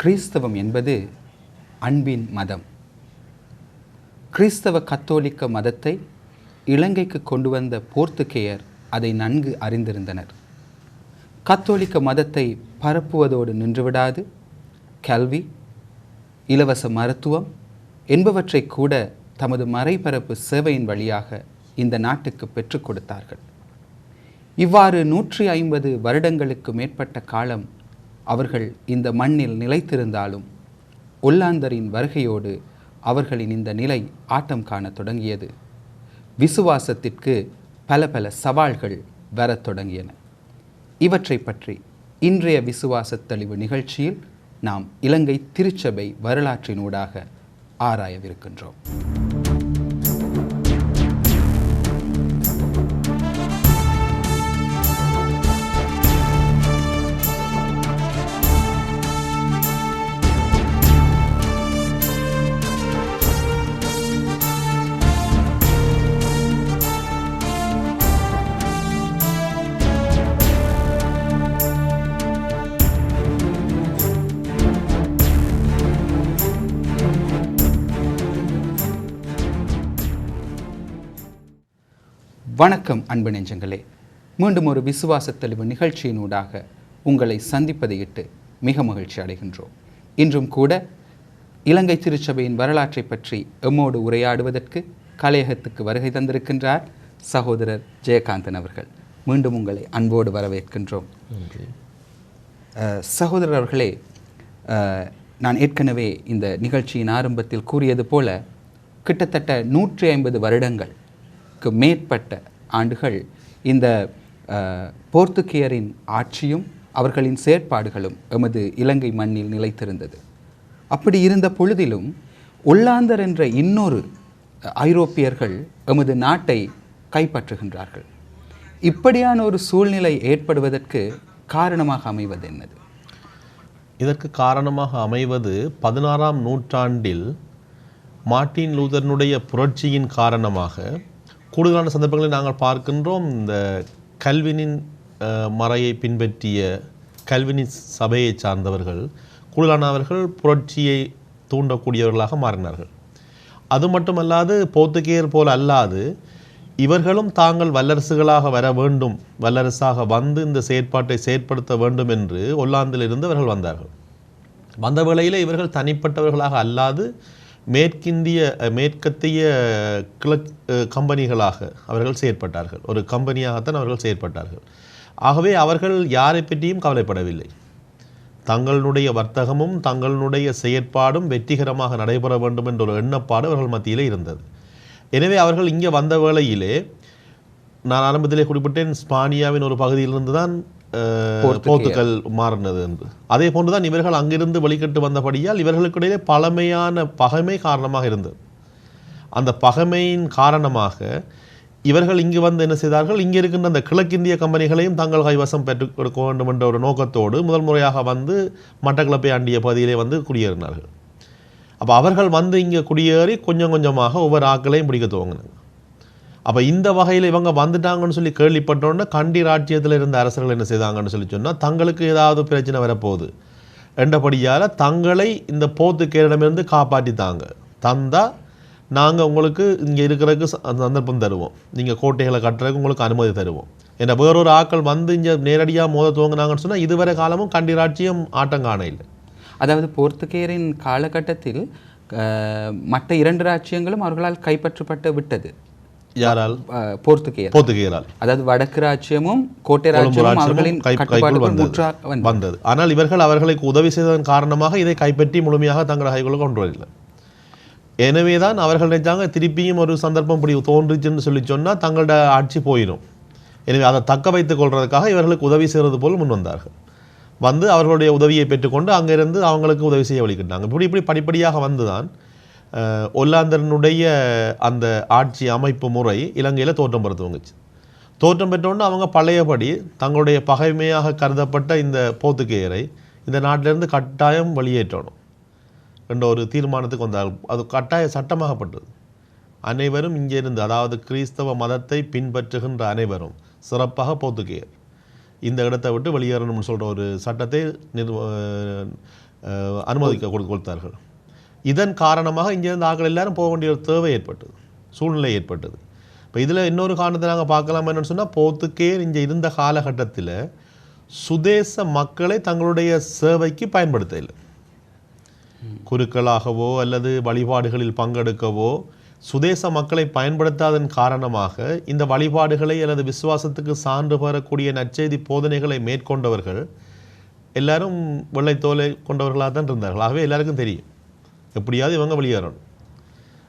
கிறிஸ்தவம் என்பது அன்பின் மதம். கிறிஸ்தவ கத்தோலிக்க மதத்தை இலங்கைக்கு கொண்டு வந்த போர்த்துக்கேயர் அதை நன்கு அறிந்திருந்தனர். கத்தோலிக்க மதத்தை பரப்புவதோடு நின்றுவிடாது. கல்வி இலவச மருத்துவம் என்பவற்றை கூட தமது மறைபரப்பு சேவையின் வழியாக இந்த நாட்டுக்கு பெற்றுக் கொடுத்தார்கள். இவ்வாறு நூற்றி ஐம்பது வருடங்களுக்கு மேற்பட்ட காலம் அவர்கள் இந்த மண்ணில் நிலைத்திருந்தாலும் ஒல்லாந்தரின் வருகையோடு அவர்களின் இந்த நிலை ஆட்டம் காணத் தொடங்கியது. விசுவாசத்திற்கு பல பல சவால்கள் வரத் தொடங்கியன. இவற்றை பற்றி இன்றைய விசுவாசத் தெளிவு நிகழ்ச்சியில் நாம் இலங்கை திருச்சபை வரலாற்றினூடாக ஆராயவிருக்கின்றோம். வணக்கம் அன்பு நெஞ்சங்களே. மீண்டும் ஒரு விசுவாசத் தெளிவு நிகழ்ச்சியினூடாக உங்களை சந்திப்பதையிட்டு மிக மகிழ்ச்சி அடைகின்றோம். இன்றும் கூட இலங்கை திருச்சபையின் வரலாற்றை பற்றி எம்மோடு உரையாடுவதற்கு கலையகத்துக்கு வருகை தந்திருக்கின்றார் சகோதரர் ஜெயகாந்தன் அவர்கள். மீண்டும் உங்களை அன்போடு வரவேற்கின்றோம். சகோதரர் அவர்களே நான் ஏற்கனவே இந்த நிகழ்ச்சியின் ஆரம்பத்தில் கூறியது போல கிட்டத்தட்ட நூற்றி ஐம்பது வருடங்களுக்கு மேற்பட்ட ஆண்டுகள் இந்த அஹ், போர்த்துகேயரின் ஆட்சியும் அவர்களின் செயற்பாடுகளும் எமது இலங்கை மண்ணில் நிலைத்திருந்தது. அப்படி இருந்த பொழுதிலும் ஒல்லாந்தர் என்ற இன்னொரு ஐரோப்பியர்கள் எமது நாட்டை கைப்பற்றுகின்றார்கள். இப்படியான ஒரு சூழ்நிலை ஏற்படுவதற்கு காரணமாக அமைவது என்னது? இதற்கு காரணமாக அமைவது பதினாறாம் நூற்றாண்டில் மார்ட்டின் லூதர்னுடைய புரட்சியின் காரணமாக கூடுதலான சந்தர்ப்பங்களில் நாங்கள் பார்க்கின்றோம். இந்த கல்வினின் மறையை பின்பற்றிய கல்வினின் சபையை சார்ந்தவர்கள் கூடுதலானவர்கள் புரட்சியை தூண்டக்கூடியவர்களாக மாறினார்கள். அது மட்டுமல்லாது போர்த்துகேயர் போல் அல்லாது இவர்களும் தாங்கள் வல்லரசுகளாக வர வேண்டும் வல்லரசாக வந்து இந்த செயற்பாட்டை செயற்படுத்த வேண்டும் என்று ஒல்லாந்திலிருந்து அவர்கள் வந்தார்கள். வந்த வேளையில் இவர்கள் தனிப்பட்டவர்களாக அல்லாது மேற்கிந்திய மேற்கத்திய கிழக் கம்பெனிகளாக அவர்கள் செயற்பட்டார்கள். ஒரு கம்பெனியாகத்தான் அவர்கள் செயற்பட்டார்கள். ஆகவே அவர்கள் யாரை பற்றியும் கவலைப்படவில்லை. தங்களுடைய வர்த்தகமும் தங்களுடைய செயற்பாடும் வெற்றிகரமாக நடைபெற வேண்டும் என்ற ஒரு எண்ணப்பாடு அவர்கள் மத்தியிலே இருந்தது. எனவே அவர்கள் இங்கே வந்த வேளையிலே நான் ஆரம்பத்திலே குறிப்பிட்டேன் ஸ்பானியாவின் ஒரு பகுதியிலிருந்து தான் போர்த்துகல் மாறினது என்று அதே போன்றுதான் இவர்கள் அங்கிருந்து வெளிக்கட்டு வந்தபடியால் இவர்களுக்கிடையே பழமையான பகைமை காரணமாக இருந்தது. அந்த பகைமையின் காரணமாக இவர்கள் இங்கு வந்து என்ன செய்தார்கள்? இங்கே இருக்கின்ற அந்த கிழக்கிந்திய கம்பெனிகளையும் தங்கள் கைவசம் பெற்றுக் கொடுக்க வேண்டும் என்ற ஒரு நோக்கத்தோடு முதல் முறையாக வந்து மட்டக்களப்பை ஆண்டிய பகுதியிலே வந்து குடியேறினார்கள். அப்போ அவர்கள் வந்து இங்கே குடியேறி கொஞ்சம் கொஞ்சமாக ஒவ்வொரு ஆக்களையும் பிடிக்க துவங்கினாங்க. அப்போ இந்த வகையில் இவங்க வந்துட்டாங்கன்னு சொல்லி கேள்விப்பட்டோன்னே கண்டி ராஜ்யத்தில் இருந்த அரசர்கள் என்ன செய்தாங்கன்னு சொல்லி சொன்னால் தங்களுக்கு ஏதாவது பிரச்சனை வரப்போகுது. என்றபடியால் தங்களை இந்த போர்த்துக்கேரிடமிருந்து காப்பாற்றித்தாங்க. தந்தால் நாங்கள் உங்களுக்கு இங்கே இருக்கிறதுக்கு ச- சந்தர்ப்பம் தருவோம். நீங்கள் கோட்டைகளை கட்டுறதுக்கு உங்களுக்கு அனுமதி தருவோம். ஏன்னா வேறொரு ஆட்கள் வந்து இங்கே நேரடியாக மோத துவங்கினாங்கன்னு சொன்னால் இதுவரை காலமும் கண்டி ராஜ்யம் ஆட்டம் காண இல்லை. அதாவது போர்த்துக்கேரின் காலகட்டத்தில் மற்ற இரண்டு ராஜ்யங்களும் அவர்களால் கைப்பற்றப்பட்டு விட்டது. யாரால்? போர்த்துகேயர். போர்த்துகேயரால். அதாவது வடக்கு ராஜ்யமும் கோட்டை ராஜ்யமும் அவர்களின் கட்டுப்பாட்டுக்குள் வந்தது. ஆனால் இவர்கள் அவர்களுக்கு உதவி செய்ததன் காரணமாக இதை கைப்பற்றி முழுமையாக தங்கள் கைக்குள்ள கொண்டு வரல எனவே தான் அவர்கள் நினைச்சாங்க திருப்பியும் ஒரு சந்தர்ப்பம் இப்படி தோன்றுச்சுன்னு சொல்லி சொன்னால் தங்களோட ஆட்சி போயிடும். எனவே அதை தக்க வைத்துக் கொள்றதுக்காக இவர்களுக்கு உதவி செய்கிறது போல் முன் வந்தார்கள். வந்து அவர்களுடைய உதவியை பெற்றுக்கொண்டு அங்கிருந்து அவங்களுக்கு உதவி செய்ய வழிகிட்டாங்க இப்படி இப்படி படிப்படியாக வந்துதான் ஒல்லாந்தரனுடைய அந்த ஆட்சி அமைப்பு முறை இலங்கையில் தோற்றம் பெற துவங்குச்சு தோற்றம் பெற்றோன்னு அவங்க பழையபடி தங்களுடைய பகைமையாக கருதப்பட்ட இந்த போர்த்துகேயரை இந்த நாட்டிலிருந்து கட்டாயம் வெளியேற்றணும். என்ற ஒரு தீர்மானத்துக்கு வந்தார்கள் அது கட்டாய சட்டமாகப்பட்டது. அனைவரும் இங்கிருந்து அதாவது கிறிஸ்தவ மதத்தை பின்பற்றுகின்ற அனைவரும் சிறப்பாக போர்த்துகேயர் இந்த இடத்தை விட்டு வெளியேறணும்னு சொல்கிற ஒரு சட்டத்தை நிர்வ அனுமதிக்க கொடு- கொடுத்தார்கள். இதன் காரணமாக இங்கேருந்து ஆக்கள் எல்லாரும் போக வேண்டிய ஒரு தேவை ஏற்பட்டது சூழ்நிலை ஏற்பட்டது. இப்போ இதில் இன்னொரு காரணத்தை நாங்கள் பார்க்கலாம் என்னன்னு சொன்னால் போத்துக்கே இங்கே இருந்த காலகட்டத்தில் சுதேச மக்களை தங்களுடைய சேவைக்கு பயன்படுத்தவில்லை குருக்களாகவோ அல்லது வழிபாடுகளில் பங்கெடுக்கவோ சுதேச மக்களை பயன்படுத்தாதன் காரணமாக இந்த வழிபாடுகளை அல்லது விசுவாசத்துக்கு சான்று பெறக்கூடிய நற்செய்தி போதனைகளை மேற்கொண்டவர்கள் எல்லாரும் வெள்ளைத்தோலை கொண்டவர்களாக தான் இருந்தார்கள். ஆகவே எல்லாருக்கும் தெரியும். எப்படியாவது இவங்க வெளியேறணும்.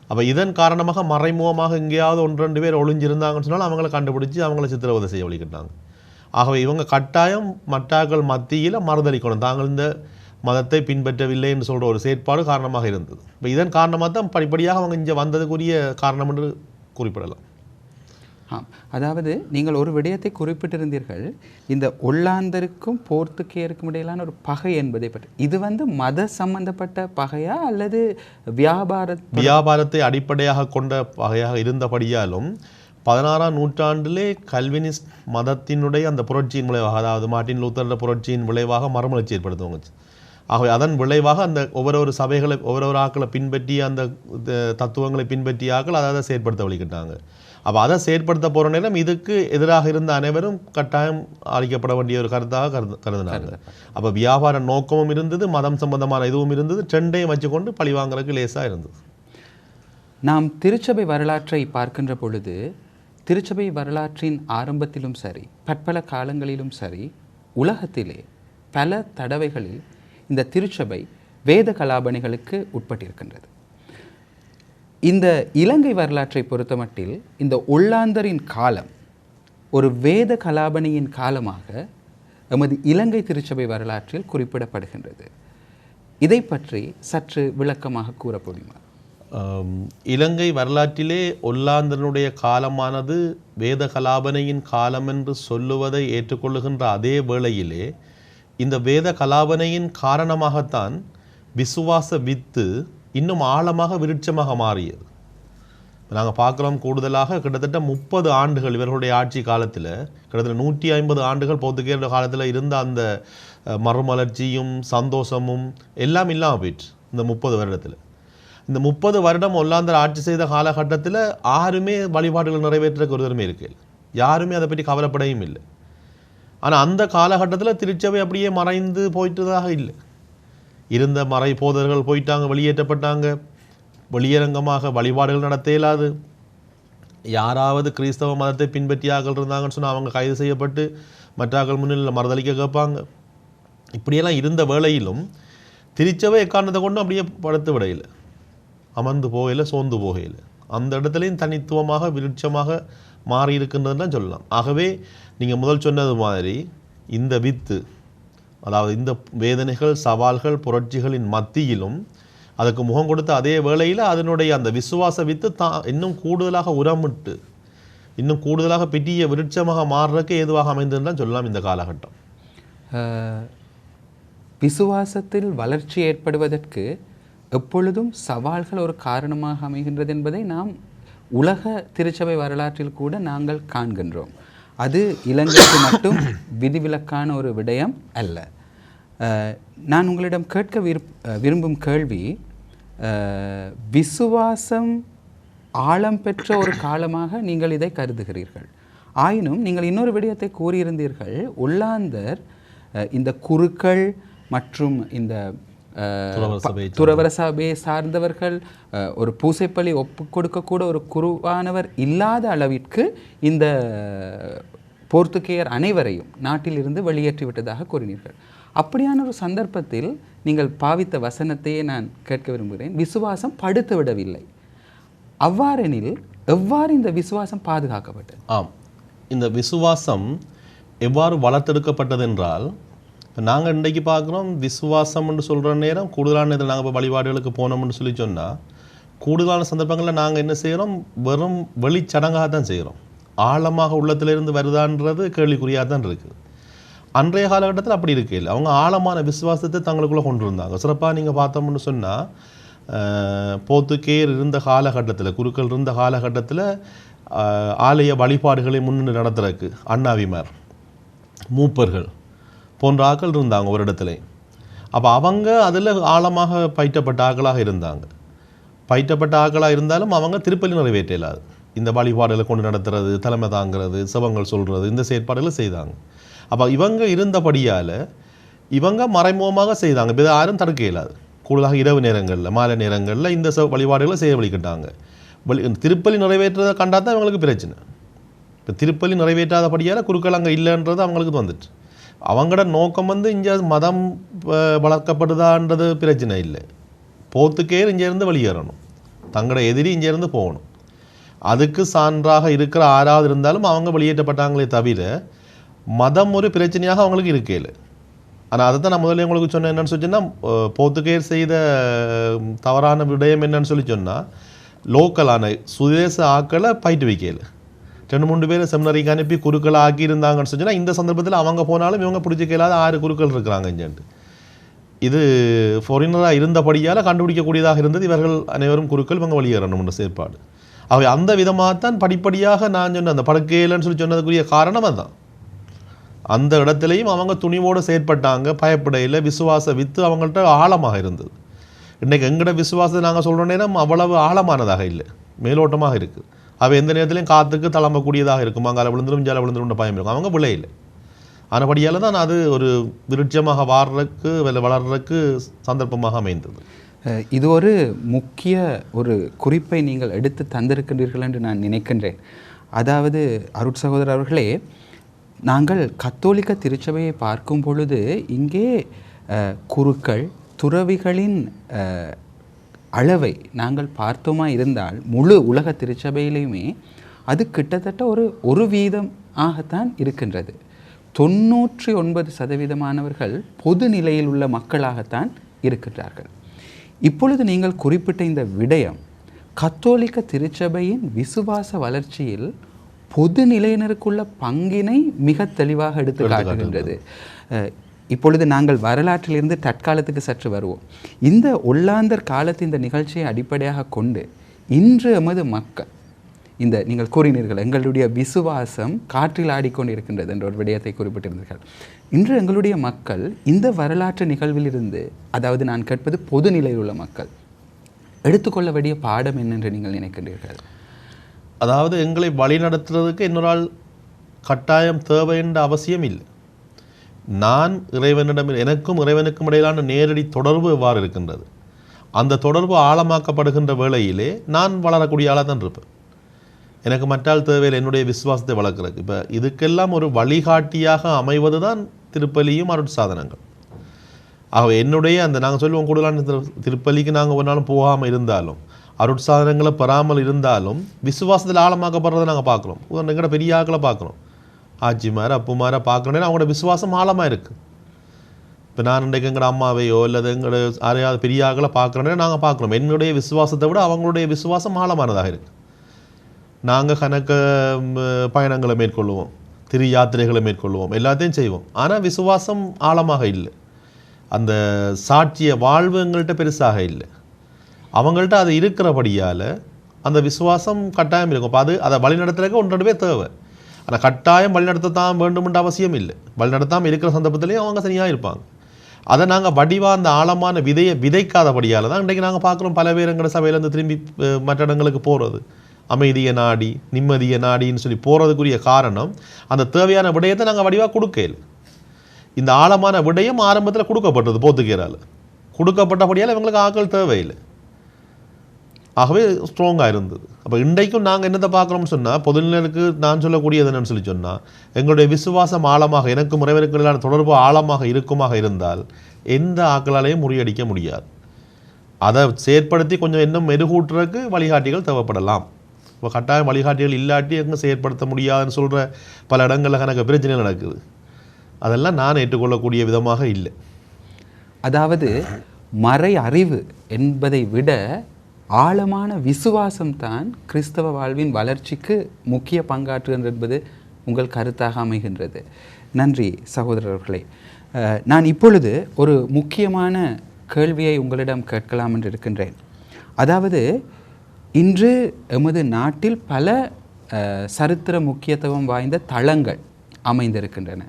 அப்போ இதன் காரணமாக மறைமுகமாக எங்கேயாவது ஒன்று ரெண்டு பேர் ஒளிஞ்சிருந்தாங்கன்னு சொன்னால் அவங்கள கண்டுபிடிச்சி அவங்கள சித்திரவதை செய்ய வழிகிட்டாங்க ஆகவே இவங்க கட்டாயம் மற்றாக்கள் மத்தியில் மறுதளிக்கணும். தாங்கள் இந்த மதத்தை பின்பற்றவில்லை என்று சொல்கிற ஒரு செயற்பாடு காரணமாக இருந்தது. இப்போ இதன் காரணமாக தான் படிப்படியாக அவங்க இங்கே வந்ததுக்குரிய காரணம் என்று குறிப்பிடலாம். ஆம். அதாவது நீங்கள் ஒரு விடயத்தை குறிப்பிட்டிருந்தீர்கள். இந்த ஒல்லாந்தருக்கும் போர்த்துக்கேயருக்கும் இடையிலான ஒரு பகை என்பதை பற்றி. இது வந்து மத சம்பந்தப்பட்ட பகையா அல்லது வியாபார வியாபாரத்தை அடிப்படையாக கொண்ட வகையாக இருந்தபடியாலும் பதினாறாம் நூற்றாண்டிலே கல்வினிஸ்ட் மதத்தினுடைய அந்த புரட்சியின் விளைவாக அதாவது மார்ட்டின் லூத்தரோட புரட்சியின் விளைவாக மறுமலர்ச்சி ஏற்படுத்துவாங்க ஆகவே அதன் விளைவாக அந்த ஒவ்வொரு சபைகளை ஒவ்வொரு ஆக்களை பின்பற்றி அந்த த- தத்துவங்களை பின்பற்றிய ஆக்கள் அதை செயற்படுத்த வழிகிட்டாங்க. அப்போ அதை செயற்படுத்த போகிற நேரம் இதுக்கு எதிராக இருந்த அனைவரும் கட்டாயம் அளிக்கப்பட வேண்டிய ஒரு கருத்தாக கருது கருதினாங்க. அப்போ வியாபார நோக்கமும் இருந்தது மதம் சம்பந்தமான இதுவும் இருந்தது ட்ரெண்டையும் வச்சுக்கொண்டு பழி வாங்குறதுக்கு லேசாக இருந்தது. நாம் திருச்சபை வரலாற்றை பார்க்கின்ற பொழுது திருச்சபை வரலாற்றின் ஆரம்பத்திலும் சரி பற்பல காலங்களிலும் சரி உலகத்திலே பல தடவைகளில் இந்த திருச்சபை வேத கலாபணிகளுக்கு உட்பட்டிருக்கின்றது. இந்த இலங்கை வரலாற்றை பொறுத்தமட்டில் இந்த ஒல்லாந்தரின் காலம் ஒரு வேத கலாபணியின் காலமாக எமது இலங்கை திருச்சபை வரலாற்றில் குறிப்பிடப்படுகின்றது. இதை பற்றி சற்று விளக்கமாக கூற முடியுமா இலங்கை வரலாற்றிலே ஒல்லாந்தனுடைய காலமானது வேத கலாபனையின் காலம் என்று சொல்லுவதை ஏற்றுக்கொள்ளுகின்ற அதே வேளையிலே இந்த வேத கலாபனையின் காரணமாகத்தான் விசுவாச வித்து இன்னும் ஆழமாக விருட்சமாக மாறியது. நாங்கள் பார்க்குறோம் கூடுதலாக கிட்டத்தட்ட முப்பது ஆண்டுகள் இவர்களுடைய ஆட்சி காலத்தில் கிட்டத்தட்ட நூற்றி ஐம்பது ஆண்டுகள் போர்த்துகேயர் காலத்தில் இருந்த அந்த மறுமலர்ச்சியும் சந்தோஷமும் எல்லாம் இல்லாமல் போயிடுச்சு இந்த முப்பது வருடத்தில். இந்த முப்பது வருடம் ஒல்லாந்தர் ஆட்சி செய்த காலகட்டத்தில் யாருமே வழிபாடுகள் நிறைவேற்றுறதுக்கு ஒருவருமே இருக்கு யாருமே அதை பற்றி கவலைப்படையும் இல்லை. ஆனால் அந்த காலகட்டத்தில் திருச்சபை அப்படியே மறைந்து போயிட்டதாக இல்லை. இருந்த மறை போதர்கள் போயிட்டாங்க வெளியேற்றப்பட்டாங்க. வெளியரங்கமாக வழிபாடுகள் நடத்த இயலாது யாராவது கிறிஸ்தவ மதத்தை பின்பற்றியாக்கள் இருந்தாங்கன்னு சொன்னால் அவங்க கைது செய்யப்பட்டு மற்றாக்கள் முன்னிலையில் மறுதளிக்க கேட்பாங்க. இப்படியெல்லாம் இருந்த வேளையிலும் திருச்சவை எக்காரணத்தை கொண்டும் அப்படியே படுத்து விடையில். அமர்ந்து போகையில் சோர்ந்து போகையில். அந்த இடத்துலையும் தனித்துவமாக விருட்சமாக மாறி இருக்கின்றதுன்னு தான் சொல்லலாம். ஆகவே நீங்கள் முதல் சொன்னது மாதிரி இந்த வித்து அதாவது இந்த வேதனைகள் சவால்கள் புரட்சிகளின் மத்தியிலும் அதுக்கு முகம் கொடுத்த அதே வேளையில் அதனுடைய அந்த விசுவாச வித்து தான் இன்னும் கூடுதலாக உரமிட்டு இன்னும் கூடுதலாக பெரிய விருட்சமாக மாறுறதுக்கு ஏதுவாக அமைந்ததுன்னு சொல்லலாம் இந்த காலகட்டம். விசுவாசத்தில் வளர்ச்சி ஏற்படுவதற்கு எப்பொழுதும் சவால்கள் ஒரு காரணமாக அமைகின்றது என்பதை நாம் உலக திருச்சபை வரலாற்றில் கூட நாங்கள் காண்கின்றோம். அது இலங்கைக்கு மட்டும் விதிவிலக்கான ஒரு விடயம் அல்ல. நான் உங்களிடம் கேட்க விரும்பும் கேள்வி விசுவாசம் ஆழம் பெற்ற ஒரு காலமாக நீங்கள் இதை கருதுகிறீர்கள். ஆயினும் நீங்கள் இன்னொரு விடயத்தை கூறியிருந்தீர்கள். ஒல்லாந்தர் இந்த குருக்கள் மற்றும் இந்த ப- சபையை சார்ந்தவர்கள் ஒரு பூசைப்பள்ளி ஒப்பு கொடுக்கக்கூட ஒரு குருவானவர் இல்லாத அளவிற்கு இந்த போர்த்துகேயர் அனைவரையும் நாட்டிலிருந்து வெளியேற்றி விட்டதாக கூறினீர்கள். அப்படியான ஒரு சந்தர்ப்பத்தில் நீங்கள் பாவித்த வசனத்தையே நான் கேட்க விரும்புகிறேன். விசுவாசம் படுத்து விடவில்லை. அவ்வாறெனில் எவ்வாறு இந்த விசுவாசம் பாதுகாக்கப்பட்டது? ஆம். இந்த விசுவாசம் எவ்வாறு வளர்த்தெடுக்கப்பட்டது என்றால் இப்போ நாங்கள் இன்றைக்கு பார்க்குறோம் விசுவாசம்னு சொல்கிற நேரம் கூடுதலான இதில் நாங்கள் இப்போ வழிபாடுகளுக்கு போனோம்னு சொல்லி சொன்னால் கூடுதலான சந்தர்ப்பங்களில் நாங்கள் என்ன செய்கிறோம் வெறும் வெளிச்சடங்காக தான் செய்கிறோம் ஆழமாக உள்ளத்திலிருந்து வருதான்றது கேள்விக்குறியாக தான் இருக்குது. அன்றைய காலகட்டத்தில் அப்படி இருக்கையில் அவங்க ஆழமான விசுவாசத்தை தங்களுக்குள்ளே கொண்டு இருந்தாங்க சிறப்பாக நீங்கள் பார்த்தோம்னு சொன்னால் போத்துக்கேர் இருந்த காலகட்டத்தில் குருக்கள் இருந்த காலகட்டத்தில் ஆலய வழிபாடுகளை முன்னின்று நடத்துறதுக்கு அண்ணாவிமார் மூப்பர்கள் போன்ற ஆட்கள் இருந்தாங்க ஒரு இடத்துல. அப்போ அவங்க அதில் ஆழமாக பயிற்றப்பட்ட ஆக்களாக இருந்தாங்க. பயிற்றப்பட்ட ஆக்களாக இருந்தாலும் அவங்க திருப்பலி நிறைவேற்ற இல்லாது இந்த வழிபாடுகளை கொண்டு நடத்துறது தலைமை தாங்கிறது சிவங்கள் சொல்கிறது இந்த செயற்பாடுகளை செய்தாங்க. அப்போ இவங்க இருந்தபடியால் இவங்க மறைமுகமாக செய்தாங்க. இப்போ இதை யாரும் தடுக்க இயலாது. கூடுதலாக இரவு நேரங்களில் மாலை நேரங்களில் இந்த ச வழிபாடுகளை செய்ய வழிக்கிட்டாங்க வழி திருப்பலி நிறைவேற்றதை கண்டா தான் இவங்களுக்கு பிரச்சனை. இப்போ திருப்பலி நிறைவேற்றாதபடியால் குருக்கள் அங்கே இல்லைன்றது அவங்களுக்கு வந்துட்டு. அவங்களோட நோக்கம் வந்து இங்கே மதம் வளர்க்கப்படுதான்றது பிரச்சனை இல்லை. போத்துக்கே இங்கேருந்து வெளியேறணும். தங்களோட எதிரி இங்கேருந்து போகணும். அதுக்கு சான்றாக இருக்கிற ஆறாவது இருந்தாலும் அவங்க வெளியேற்றப்பட்டாங்களே தவிர மதம் ஒரு பிரச்சனையாக அவங்களுக்கு இருக்கையில். ஆனால் அதை தான் நான் முதல்ல உங்களுக்கு சொன்னேன் என்னென்னு சொல்லி சொன்னால் போர்த்துகேயர் செய்த தவறான விடயம் என்னன்னு சொல்லி சொன்னால் லோக்கலான சுதேச ஆக்களை பயிட்டு வைக்கல ரெண்டு மூணு பேர் செமினரிக்கு அனுப்பி குருக்களை ஆக்கி இருந்தாங்கன்னு இந்த சந்தர்ப்பத்தில் அவங்க போனாலும் இவங்க பிடிச்சிக்கலாத ஆறு குருக்கள் இருக்கிறாங்க இங்கேன்ட்டு இது ஃபாரினராக இருந்தபடியால் கண்டுபிடிக்கக்கூடியதாக இருந்தது. இவர்கள் அனைவரும் குருக்கள் இவங்க வெளியேறணும்ன்ற செயற்பாடு. அவை அந்த விதமாக தான் படிப்படியாக நான் சொன்ன அந்த படுக்கையிலன்னு சொல்லி சொன்னதுக்குரிய காரணம் அதுதான். அந்த இடத்துலையும் அவங்க துணிவோடு செயற்பட்டாங்க பயப்படையில் விசுவாச வித்து அவங்கள்ட்ட ஆழமாக இருந்தது. இன்றைக்கி எங்கட விசுவாசத்தை நாங்கள் சொல்கிறோன்னே அவ்வளவு ஆழமானதாக இல்லை. மேலோட்டமாக இருக்குது அவை எந்த நேரத்துலையும் காற்றுக்கு தளம்பக்கூடியதாக இருக்கும். அங்கால விழுந்துரும் ஜால விழுந்துடும் பயம் இருக்கும். அவங்க விளையில்லை இல்லை. ஆனபடியால் தான் அது ஒரு விருட்சமாக வாடுறதுக்கு வளர்றதுக்கு சந்தர்ப்பமாக அமைந்தது. இது ஒரு முக்கிய ஒரு குறிப்பை நீங்கள் எடுத்து தந்திருக்கின்றீர்கள் என்று நான் நினைக்கின்றேன். அதாவது அருட் சகோதரர் அவர்களே நாங்கள் கத்தோலிக்க திருச்சபையை பார்க்கும் பொழுது இங்கே குருக்கள் துறவிகளின் அளவை நாங்கள் பார்த்தோமா இருந்தால் முழு உலக திருச்சபையிலையுமே அது கிட்டத்தட்ட ஒரு ஒரு வீதம் ஆகத்தான் இருக்கின்றது. தொண்ணூற்றி ஒன்பது சதவீதமானவர்கள் பொது நிலையில் உள்ள மக்களாகத்தான் இருக்கின்றார்கள். இப்பொழுது நீங்கள் குறிப்பிட்ட இந்த விடயம் கத்தோலிக்க திருச்சபையின் விசுவாச வளர்ச்சியில் பொது நிலையினருக்குள்ள பங்கினை மிக தெளிவாக எடுத்து காட்டுகின்றது. இப்பொழுது நாங்கள் வரலாற்றிலிருந்து தற்காலத்துக்கு சற்று வருவோம். இந்த ஒல்லாந்தர் காலத்து இந்த நிகழ்ச்சியை அடிப்படையாக கொண்டு இன்று எமது மக்கள் இந்த நீங்கள் கூறினீர்கள் எங்களுடைய விசுவாசம் காற்றில் ஆடிக்கொண்டிருக்கின்றது என்ற ஒரு விடயத்தை குறிப்பிட்டிருந்தீர்கள். இன்று எங்களுடைய மக்கள் இந்த வரலாற்று நிகழ்விலிருந்து அதாவது நான் கேட்பது பொது நிலையில் உள்ள மக்கள் எடுத்துக்கொள்ள வேண்டிய பாடம் என்னென்று நீங்கள் நினைக்கின்றீர்கள்? அதாவது எங்களை வழி நடத்துறதுக்கு இன்னொரு ஆள் கட்டாயம் தேவை என்ற அவசியம் இல்லை. நான் இறைவனிடம் எனக்கும் இறைவனுக்கும் இடையிலான நேரடி தொடர்பு எவ்வாறு இருக்கின்றது? அந்த தொடர்பு ஆழமாக்கப்படுகின்ற வேளையிலே நான் வளரக்கூடிய ஆளாக தான் இருப்பேன். எனக்கு மற்றால் தேவையில்லை என்னுடைய விசுவாசத்தை வளர்க்குறதுக்கு. இப்போ இதுக்கெல்லாம் ஒரு வழிகாட்டியாக அமைவது தான் திருப்பலியும் அருட்சாதனங்கள் ஆகவே என்னுடைய அந்த நாங்கள் சொல்லுவோம் கூடுதலான திருப்பலிக்கு நாங்கள் ஒரு நாளும் போகாமல் இருந்தாலும் அருட்சாதனங்களை பெறாமல் இருந்தாலும் விசுவாசத்தில் ஆழமாக்கப்படுறதை நாங்கள் பார்க்குறோம். உதாரணம் எங்கட பெரிய ஆக்களை பார்க்குறோம். ஆச்சிமார் அப்புமாரை பார்க்கணுன்னா அவங்களோட விசுவாசம் ஆழமாக இருக்குது இப்போ நான் இன்றைக்கு எங்களோட அம்மாவையோ இல்லை எங்களோட யாரையாவது பெரிய ஆக்களை பார்க்குறோன்னே நாங்கள் பார்க்குறோம். என்னுடைய விசுவாசத்தை விட அவங்களுடைய விசுவாசம் ஆழமானதாக இருக்குது நாங்கள் கணக்க பயணங்களை மேற்கொள்வோம். திரு யாத்திரைகளை மேற்கொள்வோம். எல்லாத்தையும் செய்வோம். ஆனால் விசுவாசம் ஆழமாக இல்லை. அந்த சாட்சிய வாழ்வு எங்கள்கிட்ட பெருசாக இல்லை. அவங்கள்ட்ட அது இருக்கிறபடியால் அந்த விசுவாசம் கட்டாயம் இருக்கும். அப்போ அது அதை வழிநடத்துறதுக்கு ஒன்று ரெண்டு பேர் தேவை. ஆனால் கட்டாயம் வழிநடத்தத்தான் வேண்டுமென்ற அவசியம் இல்லை. வழிநடத்தாமல் இருக்கிற சந்தர்ப்பத்திலையும் அவங்க சரியாக இருப்பாங்க. அதை நாங்கள் வடிவாக அந்த ஆழமான விதையை விதைக்காதபடியால் தான் இன்றைக்கு நாங்கள் பார்க்குறோம். பல பேர் எங்களோட சபையிலேருந்து திரும்பி மற்ற இடங்களுக்கு போகிறது அமைதியை நாடி நிம்மதியை நாடின்னு சொல்லி போகிறதுக்குரிய காரணம் அந்த தேவையான விடயத்தை நாங்கள் வடிவாக கொடுக்கல இந்த ஆழமான விடயம் ஆரம்பத்தில் கொடுக்கப்பட்டது போத்துக்கேரால். கொடுக்கப்பட்டபடியால் இவங்களுக்கு ஆக்கள் தேவையில்லை. ஆகவே ஸ்ட்ராங்காக இருந்தது. அப்போ இன்றைக்கும் நாங்கள் என்னத்தை பார்க்குறோம்னு சொன்னால் பொதுநிலைக்கு நான் சொல்லக்கூடியது என்னன்னு சொல்லி சொன்னால் எங்களுடைய விசுவாசம் ஆழமாக எனக்கு இறைவனுக்கு தொடர்பு ஆழமாக இருக்குமாக இருந்தால் எந்த ஆக்களாலையும் முறியடிக்க முடியாது. அதை செயற்படுத்தி கொஞ்சம் இன்னும் மெருகூட்டுறதுக்கு வழிகாட்டிகள் தேவைப்படலாம். இப்போ கட்டாயம் வழிகாட்டிகள் இல்லாட்டி எங்கே செயற்படுத்த முடியாதுன்னு சொல்கிற பல இடங்களில் கணக்கு பிரச்சனை நடக்குது. அதெல்லாம் நான் ஏற்றுக்கொள்ளக்கூடிய விதமாக இல்லை. அதாவது மறை அறிவு என்பதை விட ஆழமான விசுவாசம்தான் கிறிஸ்தவ வாழ்வின் வளர்ச்சிக்கு முக்கிய பங்காற்றுகின்றது என்பது உங்கள் கருத்தாக அமைகின்றது. நன்றி சகோதரர்களே. நான் இப்பொழுது ஒரு முக்கியமான கேள்வியை உங்களிடம் கேட்கலாம் என்று இருக்கின்றேன். அதாவது இன்று எமது நாட்டில் பல சரித்திர முக்கியத்துவம் வாய்ந்த தளங்கள் அமைந்திருக்கின்றன.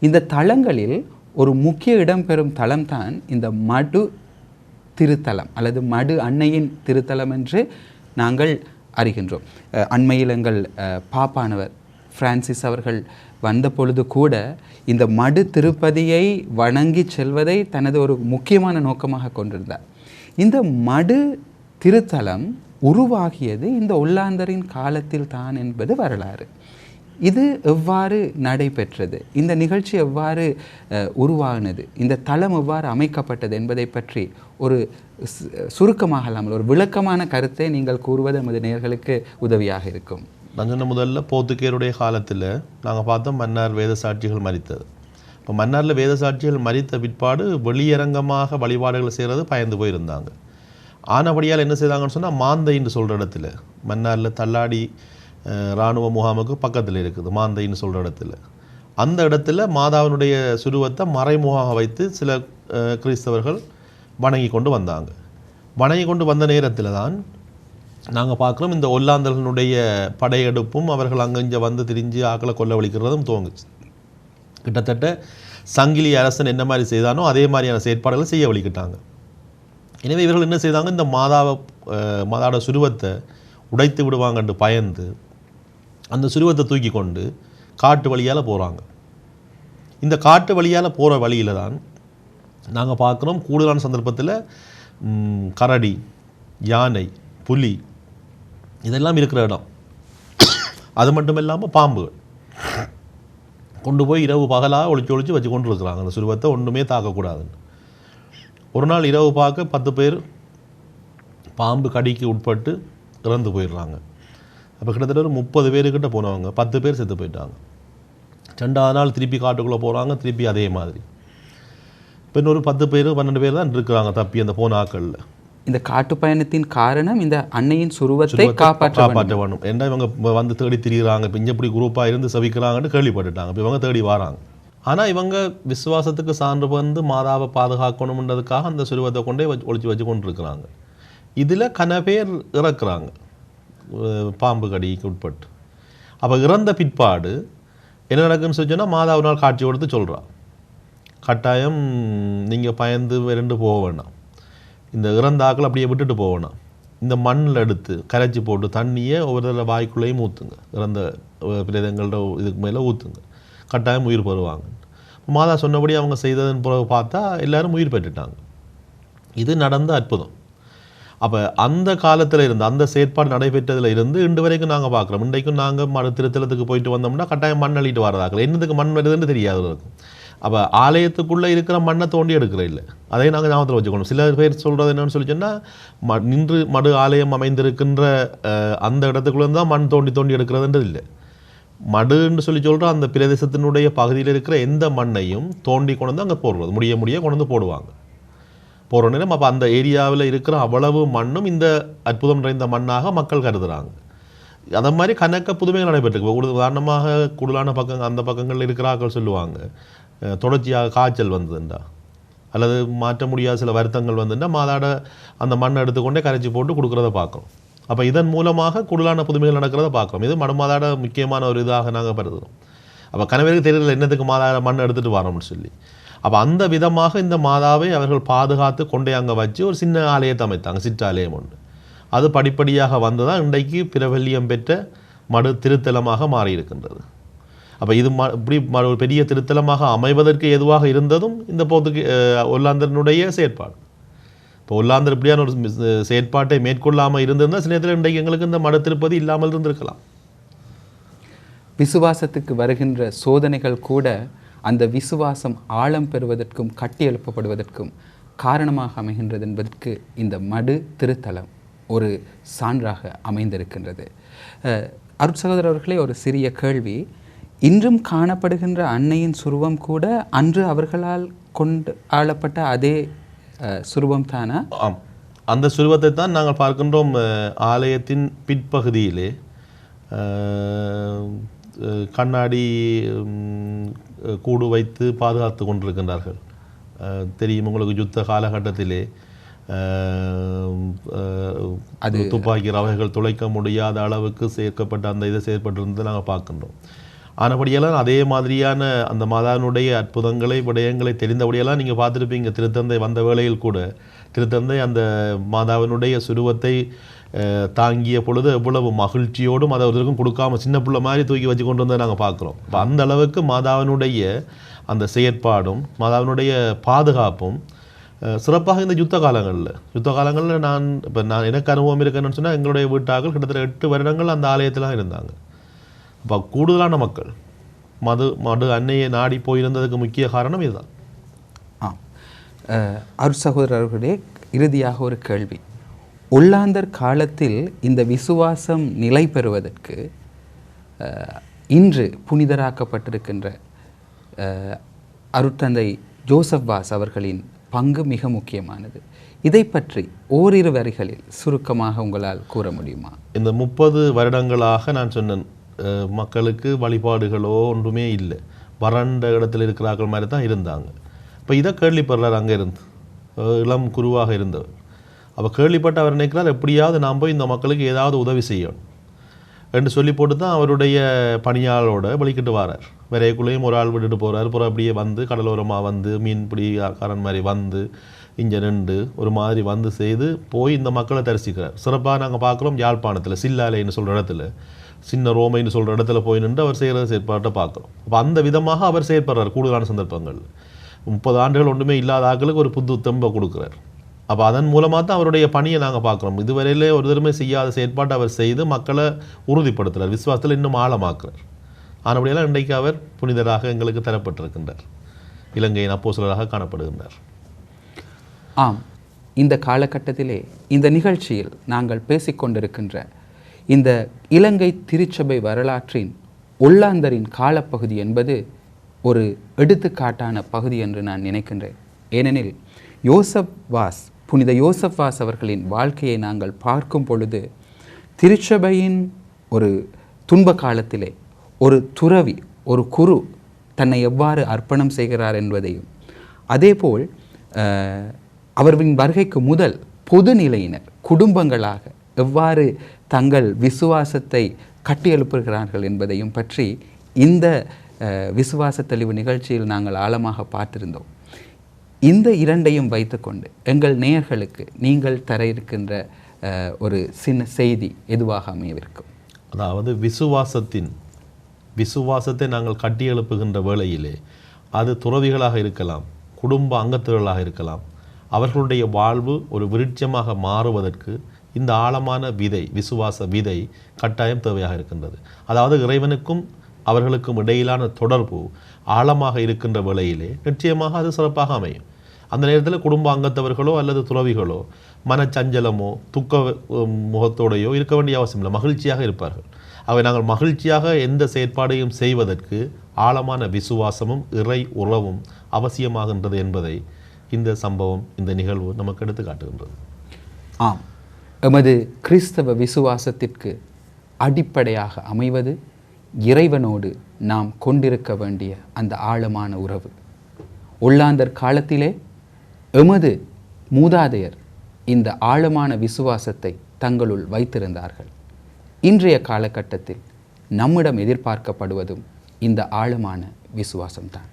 இந்த தளங்களில் ஒரு முக்கிய இடம்பெறும் தளம்தான் இந்த மடு திருத்தலம் அல்லது மடு அன்னையின் திருத்தலம் என்று நாங்கள் அறிகின்றோம். அண்மையில் எங்கள் பாப்பானவர் பிரான்சிஸ் அவர்கள் வந்த பொழுது கூட இந்த மடு திருப்பதியை வணங்கி செல்வதை தனது ஒரு முக்கியமான நோக்கமாக கொண்டிருந்தார். இந்த மடு திருத்தலம் உருவாகியது இந்த ஒல்லாந்தரின் காலத்தில் தான் என்பது வரலாறு. இது எவ்வாறு நடைபெற்றது? இந்த நிகழ்ச்சி எவ்வாறு உருவானது? இந்த தளம் எவ்வாறு அமைக்கப்பட்டது என்பதை பற்றி ஒரு சு- சுருக்கமாக இல்லாமல் ஒரு விளக்கமான கருத்தை நீங்கள் கூறுவது நமது நேர்களுக்கு உதவியாக இருக்கும். நான் சொன்ன முதல்ல போத்துக்கேருடைய காலத்தில் நாங்கள் பார்த்தோம் மன்னார் வேத சாட்சிகள் மறித்தது. இப்போ மன்னாரில் வேத சாட்சிகள் மறித்த பிற்பாடு வெளியரங்கமாக வழிபாடுகளை செய்கிறது பயந்து போயிருந்தாங்க. ஆனபடியால் என்ன செய்தாங்கன்னு சொன்னால் மாந்தைன்னு சொல்கிற இடத்துல மன்னாரில் தள்ளாடி இராணுவ முகாமுக்கு பக்கத்தில் இருக்குது மாந்தைன்னு சொல்கிற இடத்துல. அந்த இடத்துல மாதாவினுடைய சுருவத்தை மறைமுகமாக வைத்து சில கிறிஸ்தவர்கள் வணங்கி கொண்டு வந்தாங்க. வணங்கி கொண்டு வந்த நேரத்தில் தான் நாங்கள் பார்க்குறோம் இந்த ஒல்லாந்தர்களுடைய படையெடுப்பும் அவர்கள் அங்கே இங்கே வந்து திரிஞ்சு ஆக்களை கொல்லவழிக்கிறதும் துவங்குச்சு. கிட்டத்தட்ட சங்கிலி அரசன் என்ன மாதிரி செய்தானோ அதே மாதிரியான செயற்பாடுகளை செய்ய வழிக்கிட்டாங்க எனவே இவர்கள் என்ன செய்தாங்க இந்த மாதாவை மாதாவோட சுருவத்தை உடைத்து விடுவாங்கன்று பயந்து அந்த சுருவத்தை தூக்கி கொண்டு காட்டு வழியால் போகிறாங்க இந்த காட்டு வழியால் போகிற வழியில் தான் நாங்கள் பார்க்குறோம் கூடுதலான சந்தர்ப்பத்தில் கரடி யானை புலி இதெல்லாம் இருக்கிற இடம். அது மட்டும் இல்லாமல் பாம்புகள். கொண்டு போய் இரவு பகலாக ஒழிச்சு ஒழிச்சு வச்சு கொண்டு இருக்கிறாங்க. அந்த சுருவத்தை ஒன்றுமே தாக்கக்கூடாதுன்னு. ஒரு நாள் இரவு பார்க்க பத்து பேர் பாம்பு கடிக்கு உட்பட்டு இறந்து போயிடுறாங்க. அப்போ கிட்டத்தட்ட ஒரு முப்பது பேருக்கிட்ட போனவங்க பத்து பேர் செத்து போயிட்டாங்க. ரெண்டாவது நாள் திருப்பி காட்டுக்குள்ளே போகிறாங்க திருப்பி அதே மாதிரி. இப்போ இன்னொரு பத்து பேர் பன்னெண்டு பேர் தான் இருக்கிறாங்க தப்பி அந்த போன ஆக்களில் இந்த காட்டுப்பயணத்தின் காரணம் இந்த அன்னையின் சுருவத்தை காப்பாற்ற காப்பாற்ற வேணும் ஏன்னா இவங்க வந்து தேடி திரியிறாங்க இப்போ இங்கே இப்படி குரூப்பாக இருந்து சவிக்கிறாங்கன்னு கேள்விப்பட்டுட்டாங்க. இப்போ இவங்க தேடி வராங்க. ஆனால் இவங்க விசுவாசத்துக்கு சான்று வந்து மாதாவை பாதுகாக்கணுன்றதுக்காக அந்த சுருவத்தை கொண்டே வச்சு ஒளிச்சு வச்சு கொண்டு இருக்கிறாங்க இதில் கன பேர் இறக்குறாங்க. பாம்பு கடிக்கு உட்பட்டு. அப்போ இறந்த பிற்பாடு என்ன நடக்குன்னு சொல்லி சொன்னா மாதா ஒரு நாள் காட்சி கொடுத்து சொல்றா. கட்டாயம் நீங்கள் பயந்து விரண்டு போக வேண்டாம் இந்த இறந்த ஆக்கள் அப்படியே விட்டுட்டு போக வேணாம். இந்த மண்ணில் எடுத்து கரைச்சி போட்டு தண்ணியை ஒவ்வொரு தடவை வாய்க்குள்ளேயும் ஊற்றுங்க இறந்த பிரேதங்களோட இதுக்கு மேலே ஊற்றுங்க கட்டாயம் உயிர் பெறுவாங்க. மாதா சொன்னபடி அவங்க செய்ததன் பிறகு பார்த்தா எல்லோரும் உயிர் பெற்றுட்டாங்க. இது நடந்த அற்புதம். அப்போ அந்த காலத்தில் இருந்து அந்த செயற்பாடு நடைபெற்றதில் இருந்து இன்று வரைக்கும் நாங்கள் பார்க்குறோம். இன்றைக்கும் நாங்கள் மறு திருத்தலத்துக்கு போயிட்டு வந்தோம்னா கட்டாயம் மண் அள்ளிட்டு வரதாக்கல என்னதுக்கு மண் வருதுன்னு தெரியாது இருக்கும் அப்போ ஆலயத்துக்குள்ளே இருக்கிற மண்ணை தோண்டி எடுக்கிற இல்லை. அதையும் நாங்கள் ஞாபகத்தில் வச்சுக்கணும். சில பேர் சொல்கிறது என்னென்னு சொல்லி சொன்னால் ம நின்று மடு ஆலயம் அமைந்திருக்கின்ற அந்த இடத்துக்குள்ளே தான் மண் தோண்டி தோண்டி எடுக்கிறதுன்றது இல்லை. மடுன்னு சொல்லி சொல்கிற அந்த பிரதேசத்தினுடைய பகுதியில் இருக்கிற எந்த மண்ணையும் தோண்டி கொண்டு வந்து அங்கே போடுறது. முடிய முடிய கொண்டு வந்து போடுவாங்க. போகிற நேரம் அப்போ அந்த ஏரியாவில் இருக்கிற அவ்வளவு மண்ணும் இந்த அற்புதம் நிறைந்த மண்ணாக மக்கள் கருதுகிறாங்க அதை மாதிரி கணக்க புதுமைகள் நடைபெற்றிருக்கு. உதாரணமாக கூடுதலான பக்கம் அந்த பக்கங்களில் இருக்கிறாக்கள் சொல்லுவாங்க. தொடர்ச்சியாக காய்ச்சல் வந்ததுண்டா? அல்லது மாற்ற முடியாத சில வருத்தங்கள் வந்துட்டா மாதாட அந்த மண்ணை எடுத்துக்கொண்டே கரைச்சி போட்டு கொடுக்குறத பார்க்குறோம். அப்போ இதன் மூலமாக கூடுதலான புதுமைகள் நடக்கிறத பார்க்குறோம். இது மடமாதாட முக்கியமான ஒரு இதாக நாங்கள் கருதுகிறோம் அப்போ கணவருக்கு தெரியல என்னத்துக்கு மாதாட மண் எடுத்துகிட்டு வரோம்னு சொல்லி. அப்போ அந்த விதமாக இந்த மாதாவை அவர்கள் பாதுகாத்து கொண்டே அங்கே வச்சு ஒரு சின்ன ஆலயத்தை அமைத்தாங்க. சிற்றாலயம் ஒன்று அது படிப்படியாக வந்து தான் இன்றைக்கு பிரபல்யம் பெற்ற மடு திருத்தலமாக மாறியிருக்கின்றது. அப்போ இது ம இப்படி ம- ஒரு பெரிய திருத்தலமாக அமைவதற்கு எதுவாக இருந்ததும் இந்த போத்துக்கு ஒல்லாந்தரனுடைய செயற்பாடு. இப்போ ஒல்லாந்தர் இப்படியான ஒரு செயற்பாட்டை மேற்கொள்ளாமல் இருந்திருந்தால் சில நேரத்தில் இன்றைக்கு எங்களுக்கு இந்த மட திருப்பதி இல்லாமல் இருந்திருக்கலாம். விசுவாசத்துக்கு வருகின்ற சோதனைகள் கூட அந்த விசுவாசம் ஆழம் பெறுவதற்கும் கட்டியெழுப்பப்படுவதற்கும் காரணமாக அமைகின்றது என்பதற்கு இந்த மடு திருத்தலம் ஒரு சான்றாக அமைந்திருக்கின்றது. அஹ், அருட்சகோதரர் அவர்களே ஒரு சிறிய கேள்வி. இன்றும் காணப்படுகின்ற அன்னையின் சுருவம் கூட அன்று அவர்களால் கொண்டு ஆளப்பட்ட அதே சுருவம் தானா? ஆம். அந்த சுருவத்தை தான் நாங்கள் பார்க்கின்றோம் ஆலயத்தின் பிற்பகுதியிலே. கண்ணாடி கூடு வைத்து பாதுகாத்து கொண்டிருக்கின்றார்கள். தெரியும் உங்களுக்கு யுத்த காலகட்டத்திலே அஹ், துப்பாக்கி ரவைகள் துளைக்க முடியாத அளவுக்கு சேர்க்கப்பட்ட அந்த இதை செயற்பட்டிருந்ததை நாங்கள் பார்க்கின்றோம். ஆனபடியெல்லாம் அதே மாதிரியான அந்த மாதாவினுடைய அற்புதங்களை விடயங்களை தெரிந்தபடியெல்லாம் நீங்கள் பார்த்துருப்பீங்க. திருத்தந்தை வந்த வேளையில் கூட திருத்தந்தை அந்த மாதாவினுடைய சுருவத்தை தாங்கிய பொழுது எவ்வளவு மகிழ்ச்சியோடும் அதை ஒருத்தருக்கும் கொடுக்காம சின்ன பிள்ளை மாதிரி தூக்கி வச்சு கொண்டு வந்ததை நாங்கள் பார்க்குறோம். இப்போ அந்த அளவுக்கு மாதாவினுடைய அந்த செயற்பாடும் மாதாவினுடைய பாதுகாப்பும் சிறப்பாக இந்த யுத்த காலங்களில். யுத்த காலங்களில் நான் இப்போ நான் எனக்கு அனுபவம் இருக்குன்னு சொன்னால் எங்களுடைய வீட்டார்கள் கிட்டத்தட்ட எட்டு வருடங்கள் அந்த ஆலயத்தில் இருந்தாங்க. அப்போ கூடுதலான மக்கள். மது மடு அன்னையை நாடி போயிருந்ததுக்கு முக்கிய காரணம் இதுதான். ஆம். அஹ், அருட் சகோதரர்களே இறுதியாக ஒரு கேள்வி. ஒல்லாந்தர் காலத்தில் இந்த விசுவாசம் நிலை பெறுவதற்கு இன்று புனிதராக்கப்பட்டிருக்கின்ற அருட்தந்தை ஜோசப் வாஸ் அவர்களின் பங்கு மிக முக்கியமானது. இதை பற்றி ஓரிரு வரிகளில் சுருக்கமாக உங்களால் கூற முடியுமா? இந்த முப்பது வருடங்களாக நான் சொன்னேன். மக்களுக்கு வழிபாடுகளோ ஒன்றுமே இல்லை. வறண்ட இடத்துல இருக்கிறார்கள் மாதிரி தான் இருந்தாங்க. இப்போ இதை கேள்விப்படுறார் அங்கே இருந்து. இளம் குருவாக இருந்தவர். அப்போ கேள்விப்பட்டு அவர் நினைக்கிறார்? எப்படியாவது நாம் போய் இந்த மக்களுக்கு ஏதாவது உதவி செய்யணும் என்று சொல்லி போட்டு தான் அவருடைய பணியாளரோட வழிக்கிட்டு வரார். விரைக்குள்ளேயும் ஒரு ஆள் விட்டுட்டு போகிறார் அப்புறம் அப்படியே வந்து கடலோரமாக வந்து மீன்பிடிக்காரன் மாதிரி வந்து இங்கே நின்று ஒரு மாதிரி வந்து செய்து போய் இந்த மக்களை தரிசிக்கிறார். சிறப்பாக நாங்கள் பார்க்குறோம். யாழ்ப்பாணத்தில் சில்லாலைன்னு சொல்கிற இடத்துல. சின்ன ரோமைன்னு சொல்கிற இடத்துல போய் நின்று அவர் செய்கிற செயற்பாட்டை பார்க்குறோம். அப்போ அந்த விதமாக அவர் செயற்படுறார் கூடுதலான சந்தர்ப்பங்கள் முப்பது ஆண்டுகள் ஒன்றுமே இல்லாத ஆக்களுக்கு ஒரு புது தெம்பை கொடுக்குறார். அப்போ அதன் மூலமாக தான் அவருடைய பணியை நாங்கள் பார்க்குறோம். இதுவரையிலே ஒரு தடவை செய்யாத செயற்பாட்டை அவர் செய்து மக்களை உறுதிப்படுத்துகிறார் விசுவாசத்தில் இன்னும் ஆழமாக்குறார். ஆனபடியெல்லாம் இன்றைக்கு அவர் புனிதராக எங்களுக்கு தரப்பட்டிருக்கின்றார். இலங்கையின் அப்போஸ்தலராக காணப்படுகின்றார். ஆம். இந்த காலகட்டத்திலே இந்த நிகழ்ச்சியில் நாங்கள் பேசிக்கொண்டிருக்கின்ற இந்த இலங்கை திருச்சபை வரலாற்றின் ஒல்லாந்தரின் காலப்பகுதி என்பது ஒரு எடுத்துக்காட்டான பகுதி என்று நான் நினைக்கின்றேன். ஏனெனில் யோசப் வாஸ் புனித யோசப் வாஸ் அவர்களின் வாழ்க்கையை நாங்கள் பார்க்கும் பொழுது திருச்சபையின் ஒரு துன்ப காலத்திலே ஒரு துறவி ஒரு குரு தன்னை எவ்வாறு அர்ப்பணம் செய்கிறார் என்பதையும் அதேபோல் அவர்களின் வருகைக்கு முதல் பொது நிலையினர் குடும்பங்களாக எவ்வாறு தங்கள் விசுவாசத்தை கட்டியெழுப்புகிறார்கள் என்பதையும் பற்றி இந்த விசுவாச தெளிவு நிகழ்ச்சியில் நாங்கள் ஆழமாக பார்த்திருந்தோம். இந்த இரண்டையும் வைத்துக்கொண்டு எங்கள் நேயர்களுக்கு நீங்கள் தர இருக்கின்ற ஒரு சின்ன செய்தி எதுவாக அமையவிருக்கும்? அதாவது விசுவாசத்தின் விசுவாசத்தை நாங்கள் கட்டியெழுப்புகின்ற வேளையிலே அது துறவிகளாக இருக்கலாம் குடும்ப அங்கத்தவர்களாக இருக்கலாம் அவர்களுடைய வாழ்வு ஒரு விருட்சமாக மாறுவதற்கு இந்த ஆழமான விதை விசுவாச விதை கட்டாயம் தேவையாக இருக்கின்றது. அதாவது இறைவனுக்கும் அவர்களுக்கும் இடையிலான தொடர்பு ஆழமாக இருக்கின்ற வேளையிலே நிச்சயமாக அது சிறப்பாக அமையும். அந்த நேரத்தில் குடும்ப அங்கத்தவர்களோ அல்லது துறவிகளோ மனச்சஞ்சலமோ துக்க முகத்தோடையோ இருக்க வேண்டிய அவசியம் இல்லை. மகிழ்ச்சியாக இருப்பார்கள். அவை நாங்கள் மகிழ்ச்சியாக எந்த செயற்பாடையும் செய்வதற்கு ஆழமான விசுவாசமும் இறை உறவும் அவசியமாகின்றது என்பதை இந்த சம்பவம் இந்த நிகழ்வு நமக்கு எடுத்து காட்டுகின்றது ஆம். எமது கிறிஸ்தவ விசுவாசத்திற்கு அடிப்படையாக அமைவது இறைவனோடு நாம் கொண்டிருக்க வேண்டிய அந்த ஆழமான உறவு. ஒல்லாந்தர் காலத்திலே எமது மூதாதையர் இந்த ஆழமான விசுவாசத்தை தங்களுள் வைத்திருந்தார்கள். இன்றைய காலகட்டத்தில் நம்மிடம் எதிர்பார்க்கப்படுவதும் இந்த ஆழமான விசுவாசம்தான்.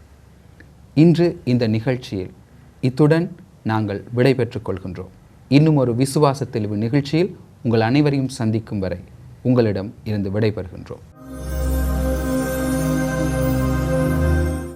இன்று இந்த நிகழ்ச்சியில் இத்துடன் நாங்கள் விடைபெற்றுக் கொள்கின்றோம். இன்னும் ஒரு விசுவாச தெளிவு நிகழ்ச்சியில் உங்கள் அனைவரையும் சந்திக்கும் வரை உங்களிடம் இருந்து விடைபெறுகின்றோம்.